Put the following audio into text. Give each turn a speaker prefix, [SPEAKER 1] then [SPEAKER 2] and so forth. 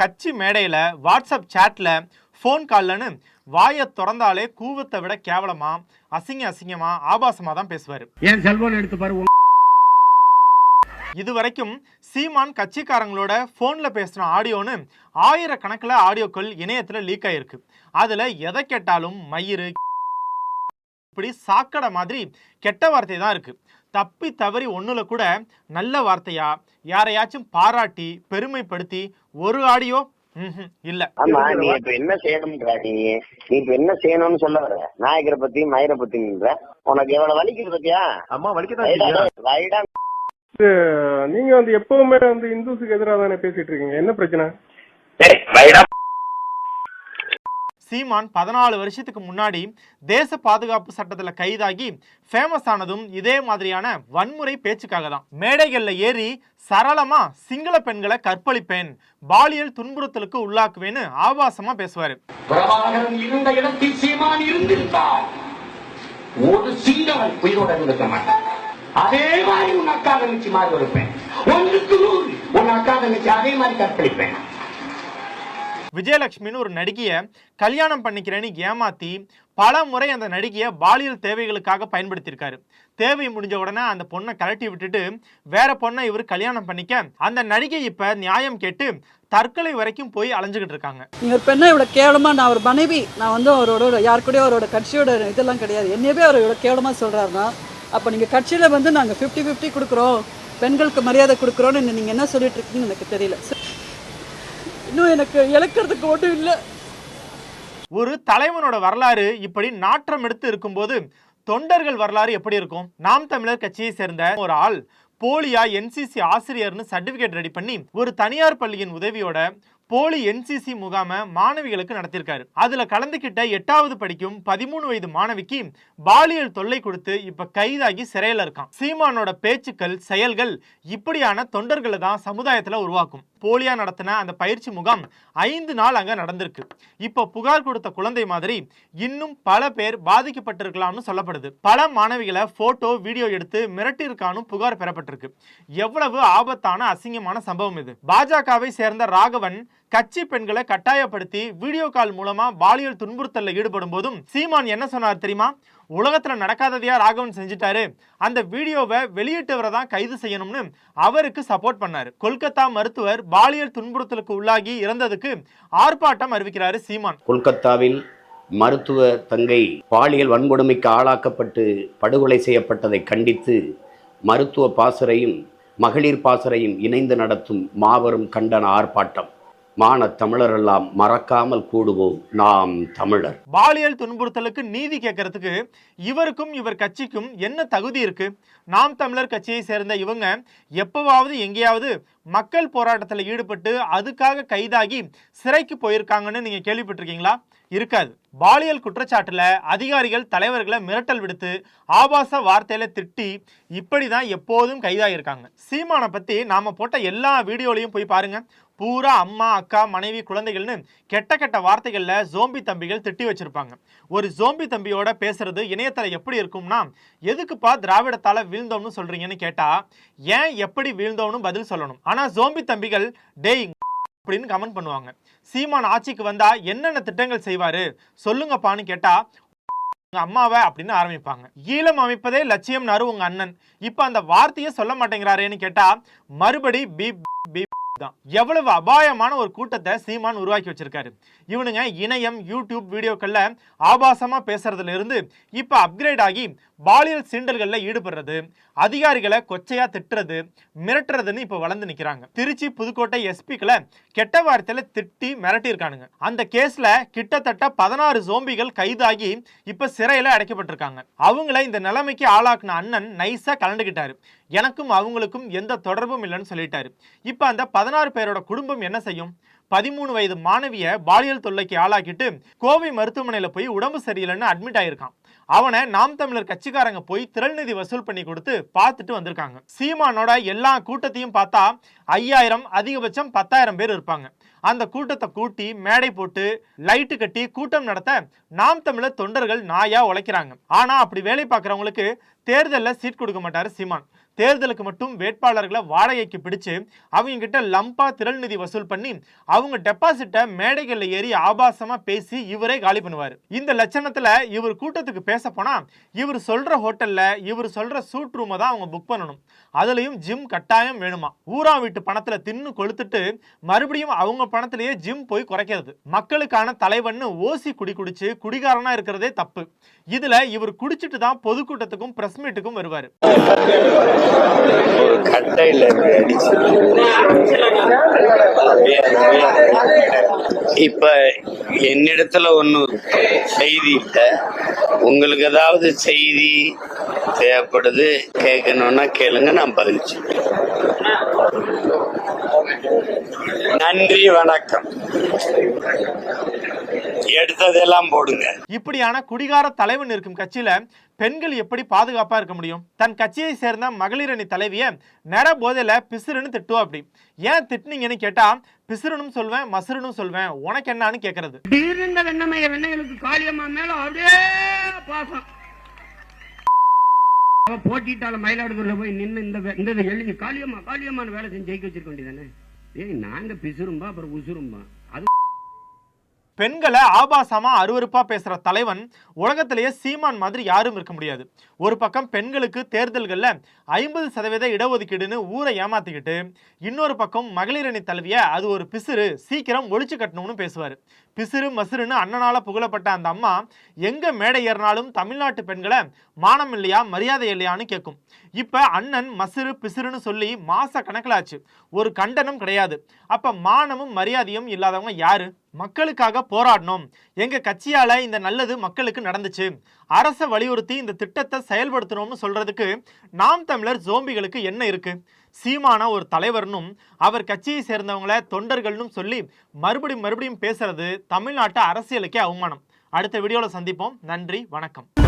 [SPEAKER 1] கட்சி மேடையில WhatsApp சேட்ல phone கால்லன்னு வாயை திறந்தாலே கூவத்தை விட கேவலமா அசிங்க அசிங்கமா ஆபாசமா தான் பேசுவாரு.
[SPEAKER 2] என் செல்போன் எடுத்து பாரு
[SPEAKER 1] இதுவரைக்கும் சீமான் கட்சிக்காரங்களோட ஃபோன்ல பேசின ஆடியோன்னு ஆயிரக்கணக்கில் ஆடியோக்கள் இணையத்துல லீக் ஆயிருக்கு. அதுல எதை கேட்டாலும் மயிறு இப்படி சாக்கடை மாதிரி கெட்ட வார்த்தை தான் இருக்கு. தப்பி தவறி ஒண்ணுல கூட நல்ல வார்த்தையா யாரையாச்சும் பாராட்டி பெருமைப்படுத்தி ஒரு ஆடியோ? இல்ல.
[SPEAKER 3] ஆமா நீ இப்ப என்ன செய்யணும்ன்ற நீ நீ இப்ப என்ன செய்யணும்னு சொல்ல வர? நாயகரை பத்தி மயிரை பத்தின்ற உனக்கு எவ்வளவு வலிக்குது பத்தியா?
[SPEAKER 2] அம்மா வலிக்கதான்
[SPEAKER 4] நீங்க வந்து எப்பவுமே வந்து இந்துஸுக்கு எதிராக தானே பேசிட்டு இருக்கீங்க. என்ன பிரச்சனை?
[SPEAKER 1] சீமான் பதினாலு வருஷத்துக்கு முன்னாடி தேச பாதுகாப்பு சட்டத்தில் கைதாகி ஃபேமஸ் ஆனதும் இதே மாதிரியான வன்முறை பேச்சுக்காக தான். மேடைகளில் ஏறி சரளமாக சிங்கள பெண்களை கற்பழிப்பேன் பாலியல் துன்புறுத்தலுக்கு உள்ளாக்குவேன்னு ஆபாசமாக பேசுவார்.
[SPEAKER 5] இருந்த இடத்தில் சீமான் இருந்திருந்தார் ஒரு சிங்களவன் உயிரோட இருந்திருக்க மாட்டான் அதே மாதிரி உன் அக்கா தங்கச்சி மாறி இருப்பேன் ஒன்றுக்கு நூறு உன் அக்கா தங்கச்சி அதே மாதிரி கற்பழிப்பேன்.
[SPEAKER 1] விஜயலட்சுமின்னு ஒரு நடிகையை கல்யாணம் பண்ணிக்கிறேன்னு ஏமாத்தி பல முறை அந்த நடிகையை பாலியல் தேவைகளுக்காக பயன்படுத்தியிருக்காரு. தேவை முடிஞ்ச உடனே அந்த பொண்ணை கழட்டி விட்டுட்டு வேற பொண்ணை இவர் கல்யாணம் பண்ணிக்க அந்த நடிகை இப்ப நியாயம் கேட்டு தற்கொலை வரைக்கும் போய் அலைஞ்சுக்கிட்டு இருக்காங்க.
[SPEAKER 6] நீங்க ஒரு பெண்ணை இவ்வளவு கேவலமா நான் ஒரு மனைவி நான் வந்து அவரோட யாரு கூட அவரோட கட்சியோட இதெல்லாம் கிடையாது. என்னையவே அவர் இவ்வளவு கேவலமா சொல்றாருன்னா அப்ப நீங்க கட்சியில வந்து நாங்க 50 50 கொடுக்குறோம் பெண்களுக்கு மரியாதை கொடுக்குறோம்னு நீங்க என்ன சொல்லிட்டு இருக்கீங்கன்னு எனக்கு தெரியல. இன்னும் எனக்கு இழக்கிறதுக்கு ஒன்றும் இல்லை.
[SPEAKER 1] ஒரு தலைவனோட வரலாறு இப்படி நாற்றம் எடுத்து இருக்கும்போது தொண்டர்கள் வரலாறு எப்படி இருக்கும்? நாம் தமிழர் கட்சியை சேர்ந்த ஒரு ஆள் போலியா என்சிசி ஆசிரியர்னு சர்டிபிகேட் ரெடி பண்ணி ஒரு தனியார் பள்ளியின் உதவியோட போலி என்சிசி முகாம மாணவிகளுக்கு நடத்தியிருக்காரு. அதுல கலந்துகிட்ட எட்டாவது படிக்கும் பதிமூணு வயது மாணவிக்கு பாலியல் தொல்லை கொடுத்து இப்ப கைதாகி சிறையில இருக்கான். சீமானோட பேச்சுக்கள் செயல்கள் இப்படியான தொண்டர்களை தான் சமுதாயத்துல உருவாக்கும். போலியா நடத்தின அந்த பயிற்சி முகாம் ஐந்து நாள் அங்க நடந்திருக்கு. இப்போ புகார் கொடுத்த குழந்தை மாதிரி இன்னும் பல பேர் பாதிக்கப்பட்டிருக்கலாம்னு சொல்லப்படுது. பல மாணவிகளை போட்டோ வீடியோ எடுத்து மிரட்டியிருக்கானும் புகார் பெறப்பட்டிருக்கு. எவ்வளவு ஆபத்தான அசிங்கமான சம்பவம் இது. பாஜகவை சேர்ந்த ராகவன் கட்சி பெண்களை கட்டாயப்படுத்தி வீடியோ கால் மூலமா பாலியல் துன்புறுத்தலில் ஈடுபடும் போதும் சீமான் என்ன சொன்னார் தெரியுமா? உலகத்துல நடக்காததையா ராகவன் செஞ்சுட்டாரு. அந்த வீடியோவை வெளியிட்டவரை தான் கைது செய்யணும்னு அவருக்கு சப்போர்ட் பண்ணாரு. கொல்கத்தா மருத்துவர் பாலியல் துன்புறுத்தலுக்கு உள்ளாகி இறந்ததுக்கு ஆர்ப்பாட்டம் அறிவிக்கிறாரு சீமான்.
[SPEAKER 7] கொல்கத்தாவில் மருத்துவ தங்கை பாலியல் வன்கொடுமைக்கு ஆளாக்கப்பட்டு படுகொலை செய்யப்பட்டதை கண்டித்து மருத்துவ பாசறையும் மகளிர் பாசறையும் இணைந்து நடத்தும் மாபெரும் கண்டன ஆர்ப்பாட்டம். மான தமிழரெல்லாம் மறக்காமல் கூடுவோம். நாம் தமிழர்.
[SPEAKER 1] பாலியல் துன்புறுத்தலுக்கு நீதி கேட்கறதுக்கு இவருக்கும் இவர் கட்சிக்கும் என்ன தகுதி இருக்கு? நாம் தமிழர் கட்சியை சேர்ந்த இவங்க எப்பவாவது எங்கேயாவது மக்கள் போராட்டத்தில் ஈடுபட்டு அதுக்காக கைதாகி சிறைக்கு போயிருக்காங்கன்னு நீங்க கேள்விப்பட்டிருக்கீங்களா? இருக்காது. பாலியல் குற்றச்சாட்டில் அதிகாரிகள் தலைவர்களை மிரட்டல் விடுத்து ஆபாச வார்த்தையில திட்டி இப்படி தான் எப்போதும் கைதாகியிருக்காங்க. சீமானை பற்றி நாம போட்ட எல்லா வீடியோலையும் போய் பாருங்க. பூரா அம்மா அக்கா மனைவி குழந்தைகள்னு கெட்ட கெட்ட வார்த்தைகளில் ஜோம்பி தம்பிகள் திட்டி வச்சிருப்பாங்க. ஒரு ஜோம்பி தம்பியோட பேசுறது இணையத்தில் எப்படி இருக்கும்னா எதுக்குப்பா திராவிடத்தால் வீழ்ந்தோம்னு சொல்றீங்கன்னு கேட்டா ஏன் எப்படி வீழ்ந்தோம்னு பதில் சொல்லணும்? ஆனால் ஜோம்பி தம்பிகள் டேய் அப்படின்னு கமெண்ட் பண்ணுவாங்க. சீமான் ஆட்சிக்கு வந்தா என்னென்ன திட்டங்கள் செய்வாரு? சொல்லுங்கப்பான்னு கேட்டா உங்கள் அம்மாவை அப்படின்னு ஆரம்பிப்பாங்க. ஈழம் அமைப்பதே லட்சியம்னாரு உங்க அண்ணன். இப்ப அந்த வார்த்தையை சொல்ல மாட்டேங்கிறாரேன்னு கேட்டா மறுபடி பீப் பீப் தான். எவ்வளவு அபாயமான ஒரு கூட்டத்தை சீமான் உருவாக்கி வச்சிருக்காரு. இவனுங்க இணையம் யூடியூப் வீடியோக்கள்ல ஆபாசமா பேசுறதுல இருந்து இப்ப அப்கிரேட் ஆகி பாலியல் சீண்டல்களில் ஈடுபடுறது அதிகாரிகளை கொச்சையா திட்டுறது மிரட்டுறதுன்னு இப்போ வளர்ந்து நிற்கிறாங்க திருச்சி புதுக்கோட்டை எஸ்பிக்களை கெட்ட வார்த்தையில் திட்டி மிரட்டியிருக்கானுங்க. அந்த கேஸில் கிட்டத்தட்ட பதினாறு சோம்பிகள் கைதாகி இப்போ சிறையில் அடைக்கப்பட்டிருக்காங்க. அவங்கள இந்த நிலைமைக்கு ஆளாக்குன அண்ணன் நைஸாக கலந்துக்கிட்டாரு எனக்கும் அவங்களுக்கும் எந்த தொடர்பும் இல்லைன்னு சொல்லிட்டாரு. இப்போ அந்த பதினாறு பேரோட குடும்பம் என்ன செய்யும்? பதிமூணு வயது மாணவிய பாலியல் தொல்லைக்கு ஆளாக்கிட்டு கோவை மருத்துவமனையில் போய் உடம்பு சரியில்லைன்னு அட்மிட் ஆயிருக்கான். அவனை நாம் தமிழர் கட்சிக்காரங்க போய் திரள் நிதி வசூல் பண்ணி கொடுத்து பார்த்துட்டு வந்திருக்காங்க. சீமானோட எல்லா கூட்டத்தையும் பார்த்தா ஐயாயிரம் அதிகபட்சம் பத்தாயிரம் பேர் இருப்பாங்க. அந்த கூட்டத்தை கூட்டி மேடை போட்டு லைட்டு கட்டி கூட்டம் நடத்த நாம் தமிழர் தொண்டர்கள் நாயா உழைக்கிறாங்க. ஆனா அப்படி வேலை பார்க்குறவங்களுக்கு தேர்தலில் சீட் கொடுக்க மாட்டாரு சீமான். தேர்தலுக்கு மட்டும் வேட்பாளர்களை வாடகைக்கு பிடிச்சு அவங்க கிட்ட லம்பா திரள் நிதி வசூல் பண்ணி அவங்க டெபாசிட்டை மேடைகளில் ஏறி ஆபாசமா பேசி இவரே காலி பண்ணுவார். இந்த லட்சணத்துல இவர் கூட்டத்துக்கு பேச போனா இவர் சொல்ற ஹோட்டல்ல இவர் சொல்ற சூட் ரூமை தான் அவங்க புக் பண்ணணும். அதுலயும் ஜிம் கட்டாயம் வேணுமா? ஊரா வீட்டு பணத்துல தின்னு கொளுத்துட்டு மறுபடியும் அவங்க பணத்திலேயே ஜிம் போய் குறைக்கிறது. மக்களுக்கான தலைவன்னு ஓசி குடி குடிச்சு குடிகாரனா இருக்கிறதே தப்பு. இதுல இவர் குடிச்சிட்டு தான் பொதுக்கூட்டத்துக்கும் பிரஸ் மீட்டுக்கும் வருவார்.
[SPEAKER 8] ஒரு கட்டையில் அடிச்சு. இப்ப என்னிடத்துல ஒண்ணு செய்தி இல்ல. உங்களுக்கு ஏதாவது செய்தி தேவைப்படுது கேட்கணும்னா கேளுங்க நான் பதில் சொல்றேன். நன்றி வணக்கம். எடுத்ததெல்லாம் போடுங்க.
[SPEAKER 1] இப்படியான குடிகார தலைவன் இருக்கும் கட்சியில பெண்கள் எப்படி பாதுகாப்பா இருக்க முடியும்? தன் கட்சியை சேர்ந்த மகளிர் அணி தலைவிய நர போதையில பிசுறுன்னு திட்டுவா அப்படி. ஏன் திட்டுனீங்கன்னு கேட்டா பிசுறுனும் சொல்வேன் மசுறுனும் சொல்வேன். உனக்கு என்னன்னு கேக்குறது.
[SPEAKER 5] திடீர்னு இந்த வெண்ணமைய வெண்ணைகளுக்கு காளியம்மா மேல அப்படியே பாசம். அவ போட்டிட்டால மயிலாடுதுறையில போய் நின்னு இந்த இந்த எழுதி காளியம்மா காளியம்மான்னு வேலை செஞ்சு ஜெயிக்க வச்சிருக்க வேண்டியதானே ஏங்க நாங்க பிசுரும்பா அப்புறம் உசுரும்பா
[SPEAKER 1] பெண்களை ஆபாசமாக அருவறுப்பாக பேசுகிற தலைவன் உலகத்திலேயே சீமான் மாதிரி யாரும் இருக்க முடியாது. ஒரு பக்கம் பெண்களுக்கு தேர்தல்களில் ஐம்பது சதவீத இடஒதுக்கீடுன்னு ஊரை ஏமாத்திக்கிட்டு இன்னொரு பக்கம் மகளிர் அணி அது ஒரு பிசுறு சீக்கிரம் ஒழிச்சு கட்டணும்னு பேசுவார். பிசுறு மசுறுன்னு அண்ணனால் புகழப்பட்ட அந்த அம்மா எங்கே மேடை ஏறினாலும் தமிழ்நாட்டு பெண்களை மானம் இல்லையா மரியாதை இல்லையான்னு கேட்கும் இப்போ அண்ணன் மசுறு பிசுறுன்னு சொல்லி மாச கணக்கில் ஆச்சு. ஒரு கண்டனம் கிடையாது. அப்போ மானமும் மரியாதையும் இல்லாதவங்க யாரு? மக்களுக்காக போராடணும். எங்கள் கட்சியால் இந்த நல்லது மக்களுக்கு நடந்துச்சு. அரசை வலியுறுத்தி இந்த திட்டத்தை செயல்படுத்தணும்னு சொல்கிறதுக்கு நாம் தமிழர் ஜோம்பிகளுக்கு என்ன இருக்குது சீமான ஒரு தலைவர்னும் அவர் கட்சியை சேர்ந்தவங்கள தொண்டர்கள்னும் சொல்லி மறுபடியும் மறுபடியும் பேசுறது தமிழ்நாட்டு அரசியலுக்கே அவமானம். அடுத்த வீடியோவில் சந்திப்போம். நன்றி வணக்கம்.